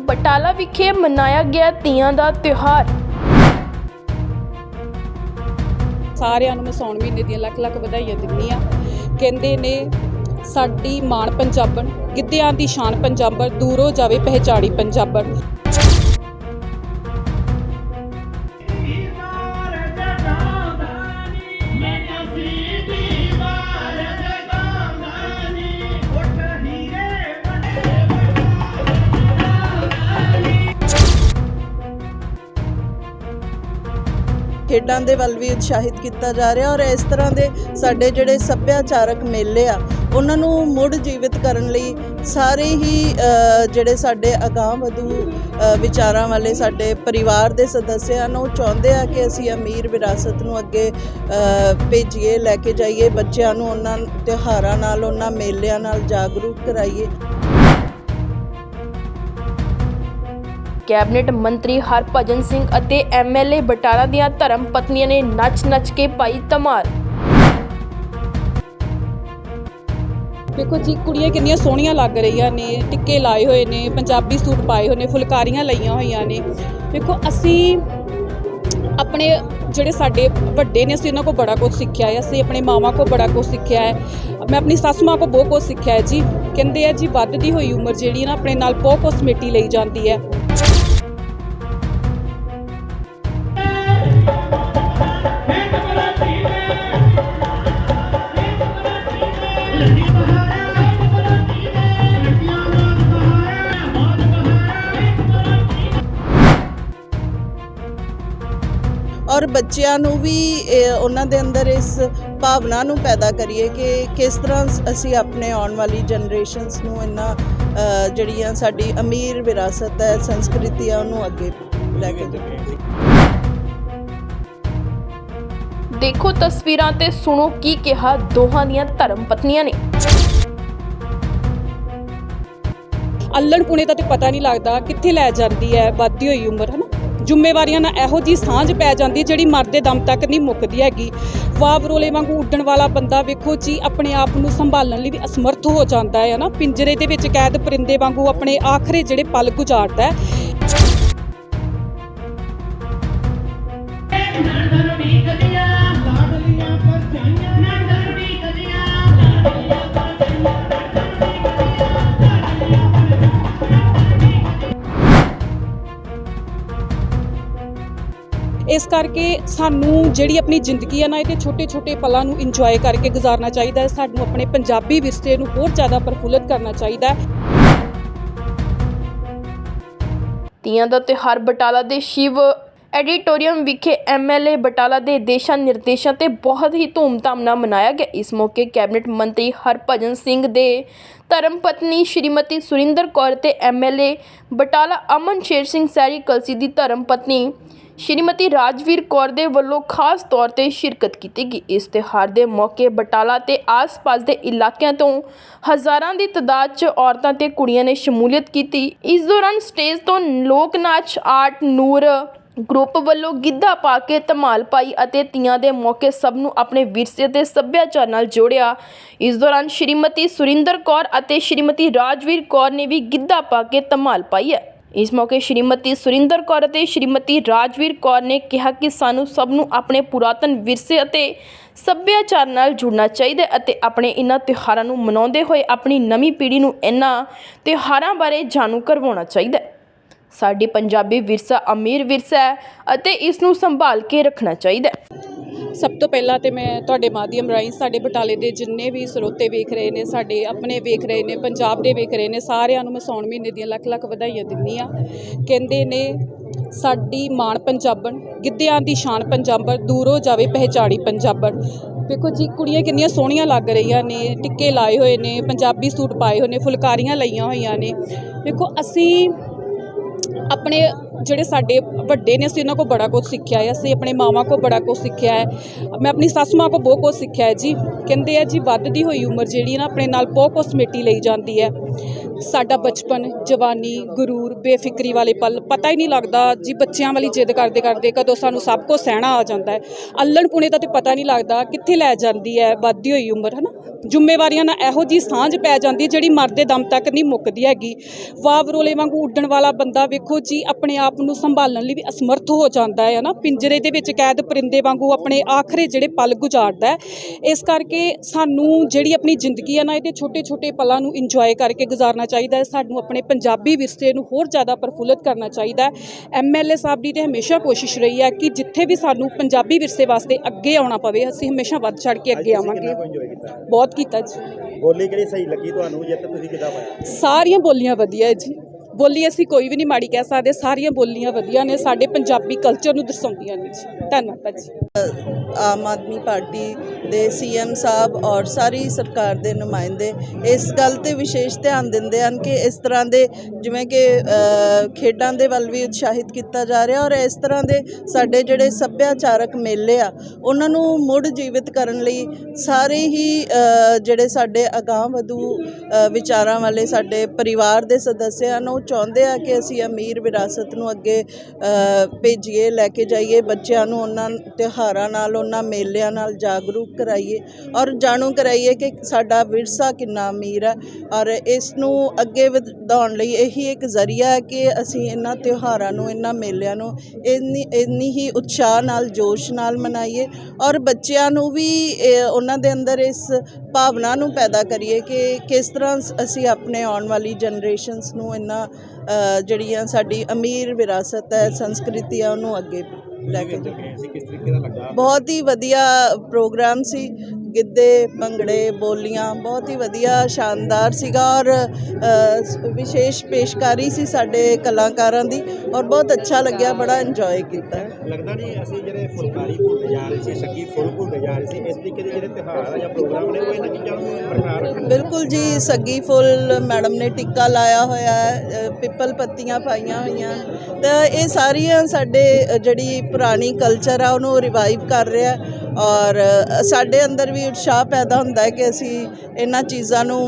ਬਟਾਲਾ ਵਿਖੇ ਮਨਾਇਆ ਗਿਆ ਤੀਆਂ ਦਾ ਤਿਉਹਾਰ। ਸਾਰਿਆਂ ਨੂੰ ਮੈਂ ਸੌਣ ਮਹੀਨੇ ਦੀਆਂ ਲੱਖ ਲੱਖ ਵਧਾਈਆਂ ਦਿੰਦੀ ਆ ਕਹਿੰਦੇ ਨੇ, ਸਾਡੀ ਮਾਣ ਪੰਜਾਬਣ, ਗਿੱਧਿਆਂ ਦੀ ਸ਼ਾਨ ਪੰਜਾਬਣ, ਦੂਰੋਂ ਜਾਵੇ ਪਹਿਚਾੜੀ ਪੰਜਾਬਣ। ਖੇਡਾਂ ਦੇ ਵੱਲ ਵੀ ਉਤਸ਼ਾਹਿਤ ਕੀਤਾ ਜਾ ਰਿਹਾ ਔਰ ਇਸ ਤਰ੍ਹਾਂ ਦੇ ਸਾਡੇ ਜਿਹੜੇ ਸੱਭਿਆਚਾਰਕ ਮੇਲੇ ਆ, ਉਹਨਾਂ ਨੂੰ ਮੁੜ ਜੀਵਿਤ ਕਰਨ ਲਈ ਸਾਰੇ ਹੀ ਜਿਹੜੇ ਸਾਡੇ ਅਗਾਂਹ ਵਧੂ ਵਿਚਾਰਾਂ ਵਾਲੇ ਸਾਡੇ ਪਰਿਵਾਰ ਦੇ ਸਦੱਸਿਆ ਹਨ ਉਹ ਚਾਹੁੰਦੇ ਆ ਕਿ ਅਸੀਂ ਅਮੀਰ ਵਿਰਾਸਤ ਨੂੰ ਅੱਗੇ ਭੇਜੀਏ, ਲੈ ਕੇ ਜਾਈਏ, ਬੱਚਿਆਂ ਨੂੰ ਉਹਨਾਂ ਤਿਉਹਾਰਾਂ ਨਾਲ, ਉਹਨਾਂ ਮੇਲਿਆਂ ਨਾਲ ਜਾਗਰੂਕ ਕਰਾਈਏ। ਕੈਬਨਿਟ ਮੰਤਰੀ ਹਰਭਜਨ ਸਿੰਘ ਅਤੇ ਐਮਐਲਏ ਬਟਾਲਾ ਦੀਆਂ ਧਰਮ ਪਤਨੀਆਂ ਨੇ ਨੱਚ-ਨੱਚ ਕੇ ਪਾਈ ਧਮਾਲ। ਦੇਖੋ ਜੀ, ਕੁੜੀਆਂ ਕਿੰਨੀਆਂ ਸੋਹਣੀਆਂ ਲੱਗ ਰਹੀਆਂ ਨੇ, ਟਿੱਕੇ ਲਾਏ ਹੋਏ ਨੇ, ਪੰਜਾਬੀ ਸੂਟ ਪਾਏ ਹੋਏ ਨੇ, ਫੁਲਕਾਰੀਆਂ ਲਈਆਂ ਹੋਈਆਂ ਨੇ। ਦੇਖੋ, ਅਸੀਂ ਆਪਣੇ ਜਿਹੜੇ ਸਾਡੇ ਵੱਡੇ ਨੇ, ਅਸੀਂ ਉਹਨਾਂ ਕੋਲ ਬੜਾ ਕੁਝ ਸਿੱਖਿਆ ਹੈ, ਅਸੀਂ ਆਪਣੇ ਮਾਵਾਂ ਕੋਲ ਬੜਾ ਕੁਝ ਸਿੱਖਿਆ ਹੈ। ਮੈਂ ਆਪਣੀ ਸੱਸ ਮਾਂ ਕੋਲ ਬਹੁਤ ਕੁਝ ਸਿੱਖਿਆ ਹੈ ਜੀ। ਕਹਿੰਦੇ ਆ ਜੀ ਵੱਧਦੀ ਹੋਈ ਉਮਰ ਜਿਹੜੀ ਨਾ, ਆਪਣੇ ਨਾਲ ਬਹੁਤ ਕੁਝ ਸਮੇਟੀ ਲਈ ਜਾਂਦੀ ਹੈ। ਬੱਚਿਆਂ ਨੂੰ ਵੀ ਉਹਨਾਂ ਦੇ ਅੰਦਰ ਇਸ ਭਾਵਨਾ ਨੂੰ ਪੈਦਾ ਕਰੀਏ ਕਿ ਕਿਸ ਤਰ੍ਹਾਂ ਅਸੀਂ ਆਪਣੇ ਆਉਣ ਵਾਲੀ ਜਨਰੇਸ਼ਨਸ ਨੂੰ ਇਹਨਾਂ ਜਿਹੜੀਆਂ ਸਾਡੀ ਅਮੀਰ ਵਿਰਾਸਤ ਹੈ ਸੰਸਕ੍ਰਿਤੀ ਹੈ ਉਹਨੂੰ ਅੱਗੇ ਲੈ ਕੇ ਜਾਈਏ ਦੇਖੋ ਤਸਵੀਰਾਂ ਤੇ ਸੁਣੋ ਕੀ ਕਿਹਾ ਦੋਹਾਂ ਦੀਆਂ ਧਰਮ ਪਤਨੀਆਂ ਨੇ। ਅੱਲਣ ਪੁਣੇ ਦਾ ਤੇ ਪਤਾ ਨਹੀਂ ਲੱਗਦਾ ਕਿੱਥੇ ਲੈ ਜਾਂਦੀ ਹੈ ਵੱਧਦੀ ਹੋਈ ਉਮਰ ਹਨਾ? ਜ਼ਿੰਮੇਵਾਰੀਆਂ ਨਾਲ ਇਹੋ ਜੀ ਸਾਂਝ ਪੈ ਜਾਂਦੀ ਜਿਹੜੀ ਮਰਦੇ ਦਮ ਤੱਕ ਨਹੀਂ ਮੁੱਕਦੀ ਹੈਗੀ। ਵਾਹ ਵਾਵਰੋਲੇ ਵਾਂਗੂ ਉੱਡਣ ਵਾਲਾ ਬੰਦਾ ਵੇਖੋ ਜੀ, ਆਪਣੇ ਆਪ ਨੂੰ ਸੰਭਾਲਣ ਲਈ ਵੀ ਅਸਮਰਥ ਹੋ ਜਾਂਦਾ ਹੈ ਨਾ? ਪਿੰਜਰੇ ਦੇ ਵਿੱਚ ਕੈਦ ਪਰਿੰਦੇ ਵਾਂਗੂ ਆਪਣੇ ਆਖਰੇ ਜਿਹੜੇ ਪਲ ਗੁਜ਼ਾਰਦਾ ਹੈ। ਇਸ ਕਰਕੇ ਸਾਨੂੰ ਜਿਹੜੀ ਆਪਣੀ ਜ਼ਿੰਦਗੀ ਹੈ ਨਾ, ਇਹਦੇ ਛੋਟੇ-ਛੋਟੇ ਪਲਾਂ ਨੂੰ ਇੰਜੋਏ ਕਰਕੇ ਗੁਜ਼ਾਰਨਾ ਚਾਹੀਦਾ ਹੈ। ਸਾਨੂੰ ਆਪਣੇ ਪੰਜਾਬੀ ਵਿਰਸੇ ਨੂੰ ਹੋਰ ਜ਼ਿਆਦਾ ਪ੍ਰਫੁੱਲਤ ਕਰਨਾ ਚਾਹੀਦਾ ਹੈ। ਤੀਆਂ ਦਾ ਤਿਉਹਾਰ ਬਟਾਲਾ ਦੇ ਸ਼ਿਵ ਐਡੀਟੋਰੀਅਮ ਵਿਖੇ ਐਮਐਲਏ ਬਟਾਲਾ ਦੇ ਦੇਸ਼ਾਂ ਨਿਰਦੇਸ਼ਾਂ ਤੇ ਬਹੁਤ ਹੀ ਧੂਮਧਾਮ ਨਾਲ ਮਨਾਇਆ ਗਿਆ। ਇਸ ਮੌਕੇ ਕੈਬਨਿਟ ਮੰਤਰੀ ਹਰਭਜਨ ਸਿੰਘ ਦੇ ਧਰਮ ਪਤਨੀ ਸ਼੍ਰੀਮਤੀ ਸੁਰਿੰਦਰ ਕੌਰ ਤੇ ਐਮਐਲਏ ਬਟਾਲਾ ਅਮਨ ਸ਼ੇਰ ਸਿੰਘ ਸੈਰੀ ਕਲਸੀ ਦੀ ਧਰਮ ਪਤਨੀ ਸ਼੍ਰੀਮਤੀ ਰਾਜਵੀਰ ਕੌਰ ਦੇ ਵੱਲੋਂ ਖਾਸ ਤੌਰ ਤੇ ਸ਼ਿਰਕਤ ਕੀਤੀ ਗਈ। ਇਸ ਤਿਉਹਾਰ ਦੇ ਮੌਕੇ ਬਟਾਲਾ ਤੇ ਆਸ-ਪਾਸ ਦੇ ਇਲਾਕਿਆਂ ਤੋਂ ਹਜ਼ਾਰਾਂ ਦੀ ਤਾਦਾਦ 'ਚ ਔਰਤਾਂ ਤੇ ਕੁੜੀਆਂ ਨੇ ਸ਼ਮੂਲੀਅਤ ਕੀਤੀ। ਇਸ ਦੌਰਾਨ ਸਟੇਜ ਤੋਂ ਲੋਕ ਨਾਚ ਆਰਟ, ਨੂਰ ਗਰੁੱਪ ਵੱਲੋਂ ਗਿੱਧਾ ਪਾ ਕੇ ਧਮਾਲ ਪਾਈ ਅਤੇ ਤੀਆਂ ਦੇ ਮੌਕੇ ਸਭ ਨੂੰ ਆਪਣੇ ਵਿਰਸੇ ਤੇ ਸੱਭਿਆਚਾਰ ਨਾਲ ਜੋੜਿਆ। ਇਸ ਦੌਰਾਨ ਸ਼੍ਰੀਮਤੀ ਸੁਰਿੰਦਰ ਕੌਰ ਅਤੇ ਸ਼੍ਰੀਮਤੀ ਰਾਜਵੀਰ ਕੌਰ ਨੇ ਵੀ ਗਿੱਧਾ ਪਾ ਕੇ ਧਮਾਲ ਪਾਈ ਹੈ। ਇਸ ਮੌਕੇ ਸ਼੍ਰੀਮਤੀ ਸੁਰਿੰਦਰ ਕੌਰ ਅਤੇ ਸ਼੍ਰੀਮਤੀ ਰਾਜਵੀਰ ਕੌਰ ਨੇ ਕਿਹਾ ਕਿ ਸਾਨੂੰ ਸਭ ਨੂੰ ਆਪਣੇ ਪੁਰਾਤਨ ਵਿਰਸੇ ਅਤੇ ਸੱਭਿਆਚਾਰ ਨਾਲ ਜੁੜਨਾ ਚਾਹੀਦਾ ਹੈ ਅਤੇ ਆਪਣੇ ਇਹਨਾਂ ਤਿਉਹਾਰਾਂ ਨੂੰ ਮਨਾਉਂਦੇ ਹੋਏ ਆਪਣੀ ਨਵੀਂ ਪੀੜ੍ਹੀ ਨੂੰ ਇਹਨਾਂ ਤਿਉਹਾਰਾਂ ਬਾਰੇ ਜਾਣੂ ਕਰਵਾਉਣਾ ਚਾਹੀਦਾ ਹੈ। ਸਾਡੀ ਪੰਜਾਬੀ ਵਿਰਸਾ ਅਮੀਰ ਵਿਰਸਾ ਹੈ ਅਤੇ ਇਸ ਨੂੰ ਸੰਭਾਲ ਕੇ ਰੱਖਣਾ ਚਾਹੀਦਾ ਹੈ। ਸਭ ਤੋਂ ਪਹਿਲਾਂ ਤੇ ਮੈਂ ਤੁਹਾਡੇ ਮਾਧਿਅਮ ਰਾਹੀਂ ਸਾਡੇ ਬਟਾਲੇ ਦੇ ਜਿੰਨੇ ਵੀ ਸਰੋਤੇ ਵੇਖ ਰਹੇ ਨੇ, ਸਾਡੇ ਆਪਣੇ ਵੇਖ ਰਹੇ ਨੇ, ਪੰਜਾਬ ਦੇ ਵੇਖ ਰਹੇ ਨੇ, ਸਾਰਿਆਂ ਨੂੰ ਮੈਂ ਸੌਣ ਮਹੀਨੇ ਦੀਆਂ ਲੱਖ ਲੱਖ ਵਧਾਈਆਂ ਦਿੰਦੀ ਆ ਕਹਿੰਦੇ ਨੇ, ਸਾਡੀ ਮਾਣ ਪੰਜਾਬਣ, ਗਿੱਧਿਆਂ ਦੀ ਸ਼ਾਨ ਪੰਜਾਬਣ, ਦੂਰੋਂ ਜਾਵੇ ਪਹਿਚਾਣੀ ਪੰਜਾਬਣ। ਵੇਖੋ ਜੀ, ਕੁੜੀਆਂ ਕਿੰਨੀਆਂ ਸੋਹਣੀਆਂ ਲੱਗ ਰਹੀਆਂ ਨੇ, ਟਿੱਕੇ ਲਾਏ ਹੋਏ ਨੇ, ਪੰਜਾਬੀ ਸੂਟ ਪਾਏ ਹੋਏ ਨੇ, ਫੁਲਕਾਰੀਆਂ ਲਈਆਂ ਹੋਈਆਂ ਨੇ। ਵੇਖੋ, ਅਸੀਂ ਆਪਣੇ ਜਿਹੜੇ ਸਾਡੇ ਵੱਡੇ ਨੇ, ਅਸੀਂ ਉਹਨਾਂ ਕੋਲ ਬੜਾ ਕੁਝ ਸਿੱਖਿਆ ਹੈ, ਅਸੀਂ ਆਪਣੇ ਮਾਵਾਂ ਕੋਲ ਬੜਾ ਕੁਝ ਸਿੱਖਿਆ ਹੈ, ਮੈਂ ਆਪਣੀ ਸੱਸ ਮਾਂ ਕੋਲ ਬਹੁਤ ਕੁਝ ਸਿੱਖਿਆ ਹੈ ਜੀ। ਕਹਿੰਦੇ ਆ ਜੀ, ਵੱਧਦੀ ਹੋਈ ਉਮਰ ਜਿਹੜੀ ਨਾ, ਆਪਣੇ ਨਾਲ ਬਹੁਤ ਕੁਝ ਸਮੇਟੀ ਲਈ ਜਾਂਦੀ ਹੈ। ਸਾਡਾ ਬਚਪਨ, ਜਵਾਨੀ, ਗਰੂਰ, ਬੇਫਿਕਰੀ ਵਾਲੇ ਪਲ, ਪਤਾ ਹੀ ਨਹੀਂ ਲੱਗਦਾ ਜੀ, ਬੱਚਿਆਂ ਵਾਲੀ ਜਿੱਦ ਕਰਦੇ ਕਰਦੇ ਕਦੋਂ ਸਾਨੂੰ ਸਭ ਕੁਝ ਸਹਿਣਾ ਆ ਜਾਂਦਾ ਹੈ। ਅੱਲਣ ਪੁਣੇ ਦਾ ਤੇ ਪਤਾ ਨਹੀਂ ਲੱਗਦਾ ਕਿੱਥੇ ਲੈ ਜਾਂਦੀ ਹੈ, ਵੱਧਦੀ ਹੋਈ ਉਮਰ, ਹਨਾ? ਜ਼ਿੰਮੇਵਾਰੀਆਂ ਨਾਲ ਇਹੋ ਜੀ ਸਾਂਝ ਪੈ ਜਾਂਦੀ ਹੈ ਜਿਹੜੀ ਮਰਦੇ ਦਮ ਤੱਕ ਨਹੀਂ ਮੁੱਕਦੀ ਹੈਗੀ। ਵਾਵਰੋਲੇ ਵਾਂਗੂ ਉੱਡਣ ਵਾਲਾ ਬੰਦਾ ਵੇਖੋ ਜੀ, ਆਪਣੇ ਆਪ ਨੂੰ ਸੰਭਾਲਣ ਲਈ ਵੀ ਅਸਮਰਥ ਹੋ ਜਾਂਦਾ ਹੈ ਨਾ। ਪਿੰਜਰੇ ਦੇ ਵਿੱਚ ਕੈਦ ਪਰਿੰਦੇ ਵਾਂਗੂ ਆਪਣੇ ਆਖਰੇ ਜਿਹੜੇ ਪਲ ਗੁਜ਼ਾਰਦਾ ਹੈ। ਇਸ ਕਰਕੇ ਸਾਨੂੰ ਜਿਹੜੀ ਆਪਣੀ ਜ਼ਿੰਦਗੀ ਹੈ ਨਾ, ਇਹਦੇ ਛੋਟੇ ਛੋਟੇ ਪਲਾਂ ਨੂੰ ਇੰਜੋਏ ਕਰਕੇ ਗੁਜ਼ਾਰਨਾ ਚਾਹੀਦਾ ਹੈ। ਸਾਨੂੰ ਆਪਣੇ ਪੰਜਾਬੀ ਵਿਰਸੇ ਨੂੰ ਹੋਰ ਜ਼ਿਆਦਾ ਪ੍ਰਫੁੱਲਤ ਕਰਨਾ ਚਾਹੀਦਾ ਹੈ। ਐਮਐਲਏ ਸਾਹਿਬ ਦੀ ਤੇ ਹਮੇਸ਼ਾ ਕੋਸ਼ਿਸ਼ ਰਹੀ ਹੈ ਕਿ ਜਿੱਥੇ ਵੀ ਸਾਨੂੰ ਪੰਜਾਬੀ ਵਿਰਸੇ ਵਾਸਤੇ ਅੱਗੇ ਆਉਣਾ ਪਵੇ, ਅਸੀਂ ਹਮੇਸ਼ਾ ਵੱਧ ਚੜ ਕੇ ਅੱਗੇ ਆਵਾਂਗੇ। ਬਹੁਤ ਬਹੁਤ ਕੀਤਾ ਜੀ। ਬੋਲੀ ਕਿਹੜੀ ਸਹੀ ਲੱਗੀ ਤੁਹਾਨੂੰ? ਜਿੱਤ ਤੁਸੀਂ ਕਿੱਦਾਂ ਪਾਇਆ? ਸਾਰੀਆਂ ਬੋਲੀਆਂ ਵਧੀਆ ਹੈ ਜੀ। ਬੋਲੀ ਅਸੀਂ ਕੋਈ ਵੀ ਨਹੀਂ ਮਾੜੀ ਕਹਿ ਸਕਦੇ, ਸਾਰੀਆਂ ਬੋਲੀਆਂ ਵਧੀਆ ਨੇ, ਸਾਡੇ ਪੰਜਾਬੀ ਕਲਚਰ ਨੂੰ ਦਰਸਾਉਂਦੀਆਂ ਨੇ ਜੀ। ਧੰਨਵਾਦ ਜੀ। ਆਮ ਆਦਮੀ ਪਾਰਟੀ ਦੇ ਸੀਐਮ ਸਾਹਿਬ ਔਰ ਸਾਰੀ ਸਰਕਾਰ ਦੇ ਨੁਮਾਇੰਦੇ ਇਸ ਗੱਲ ਤੇ ਵਿਸ਼ੇਸ਼ ਧਿਆਨ ਦਿੰਦੇ ਹਨ ਕਿ ਇਸ ਤਰ੍ਹਾਂ ਦੇ ਜਿਵੇਂ ਕਿ ਖੇਡਾਂ ਦੇ ਵੱਲ ਵੀ ਉਤਸ਼ਾਹਿਤ ਕੀਤਾ ਜਾ ਰਿਹਾ ਔਰ ਇਸ ਤਰ੍ਹਾਂ ਦੇ ਸਾਡੇ ਜਿਹੜੇ ਸੱਭਿਆਚਾਰਕ ਮੇਲੇ ਆ, ਉਹਨਾਂ ਨੂੰ ਮੁੜ ਜੀਵਿਤ ਕਰਨ ਲਈ ਸਾਰੇ ਹੀ ਜਿਹੜੇ ਸਾਡੇ ਅਗਾਂਹ ਵਧੂ ਵਿਚਾਰਾਂ ਵਾਲੇ ਸਾਡੇ ਪਰਿਵਾਰ ਦੇ ਸਦੱਸਿਆ ਹਨ, ਉਹ ਚਾਹੁੰਦੇ ਆ ਕਿ ਅਸੀਂ ਅਮੀਰ ਵਿਰਾਸਤ ਨੂੰ ਅੱਗੇ ਭੇਜੀਏ, ਲੈ ਕੇ ਜਾਈਏ, ਬੱਚਿਆਂ ਨੂੰ ਉਹਨਾਂ ਤਿਉਹਾਰਾਂ ਨਾਲ, ਉਹਨਾਂ ਮੇਲਿਆਂ ਨਾਲ ਜਾਗਰੂਕ ਕਰਾਈਏ ਔਰ ਜਾਣੂ ਕਰਾਈਏ ਕਿ ਸਾਡਾ ਵਿਰਸਾ ਕਿੰਨਾ ਅਮੀਰ ਹੈ ਔਰ ਇਸ ਨੂੰ ਅੱਗੇ ਵਧਾਉਣ ਲਈ ਇਹੀ ਇੱਕ ਜ਼ਰੀਆ ਹੈ ਕਿ ਅਸੀਂ ਇਹਨਾਂ ਤਿਉਹਾਰਾਂ ਨੂੰ, ਇਹਨਾਂ ਮੇਲਿਆਂ ਨੂੰ ਇੰਨੀ ਇੰਨੀ ਹੀ ਉਤਸ਼ਾਹ ਨਾਲ, ਜੋਸ਼ ਨਾਲ ਮਨਾਈਏ ਔਰ ਬੱਚਿਆਂ ਨੂੰ ਵੀ ਉਹਨਾਂ ਦੇ ਅੰਦਰ ਇਸ ਭਾਵਨਾ ਨੂੰ ਪੈਦਾ ਕਰੀਏ ਕਿ ਕਿਸ ਤਰ੍ਹਾਂ ਅਸੀਂ ਆਪਣੇ ਆਉਣ ਵਾਲੀ ਜਨਰੇਸ਼ਨਸ ਨੂੰ ਇਹਨਾਂ ਜਿਹੜੀਆਂ ਸਾਡੀ ਅਮੀਰ ਵਿਰਾਸਤ ਹੈ ਸੰਸਕ੍ਰਿਤੀ ਹੈ ਉਹਨੂੰ ਅੱਗੇ ਲੈ ਕੇ ਬਹੁਤ ਹੀ ਵਧੀਆ ਪ੍ਰੋਗਰਾਮ ਸੀ। ਗਿੱਧੇ ਭੰਗੜੇ ਬੋਲੀਆਂ ਬਹੁਤ ਹੀ ਵਧੀਆ ਸ਼ਾਨਦਾਰ ਸੀਗਾ ਔਰ ਵਿਸ਼ੇਸ਼ ਪੇਸ਼ਕਾਰੀ ਸੀ ਸਾਡੇ ਕਲਾਕਾਰਾਂ ਦੀ ਔਰ ਬਹੁਤ ਅੱਛਾ ਲੱਗਿਆ ਬੜਾ ਇੰਜੋਏ ਕੀਤਾ। ਲੱਗਦਾ ਨਹੀਂ ਅਸੀਂ ਜਿਹੜੇ ਫੁਲਕਾਰੀ ਭੁੱਲਦੇ ਜਾ ਰਹੇ ਸੀ ਸੱਗੀ ਫੁੱਲ ਭੁੱਲਦੇ ਜਾ ਰਹੇ ਸੀ, ਇਸ ਤਰੀਕੇ ਦੇ ਜਿਹੜੇ ਤਿਉਹਾਰ ਆ ਜਾਂ ਪ੍ਰੋਗਰਾਮ ਨੇ, ਉਹ ਇਹਨਾਂ ਚੀਜ਼ਾਂ ਨੂੰ ਬਰਕਰਾਰ ਰੱਖਣ ਬਿਲਕੁਲ ਜੀ ਸੱਗੀ ਫੁੱਲ ਮੈਡਮ ਨੇ ਟਿੱਕਾ ਲਾਇਆ ਹੋਇਆ ਹੈ ਪਿੱਪਲ ਪੱਤੀਆਂ ਪਾਈਆਂ ਹੋਈਆਂ। ਤਾਂ ਇਹ ਸਾਰੀਆਂ ਸਾਡੇ ਜਿਹੜੀ ਪੁਰਾਣੀ ਕਲਚਰ ਆ, ਉਹਨੂੰ ਰਿਵਾਈਵ ਕਰ ਰਿਹਾ ਔਰ ਸਾਡੇ ਅੰਦਰ ਵੀ ਉਤਸ਼ਾਹ ਪੈਦਾ ਹੁੰਦਾ ਹੈ ਕਿ ਅਸੀਂ ਇਹਨਾਂ ਚੀਜ਼ਾਂ ਨੂੰ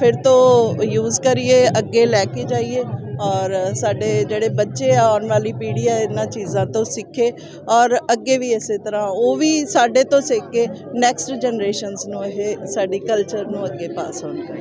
ਫਿਰ ਤੋਂ ਯੂਜ਼ ਕਰੀਏ, ਅੱਗੇ ਲੈ ਕੇ ਜਾਈਏ। ਔਰ ਸਾਡੇ ਜਿਹੜੇ ਬੱਚੇ ਆ, ਆਉਣ ਵਾਲੀ ਪੀੜ੍ਹੀ ਆ, ਇਹਨਾਂ ਚੀਜ਼ਾਂ ਤੋਂ ਸਿੱਖੇ ਔਰ ਅੱਗੇ ਵੀ ਇਸੇ ਤਰ੍ਹਾਂ, ਉਹ ਵੀ ਸਾਡੇ ਤੋਂ ਸਿੱਖ ਕੇ ਨੈਕਸਟ ਜਨਰੇਸ਼ਨਸ ਨੂੰ ਇਹ ਸਾਡੀ ਕਲਚਰ ਨੂੰ ਅੱਗੇ ਪਾਸ ਔਨ ਕਰਨ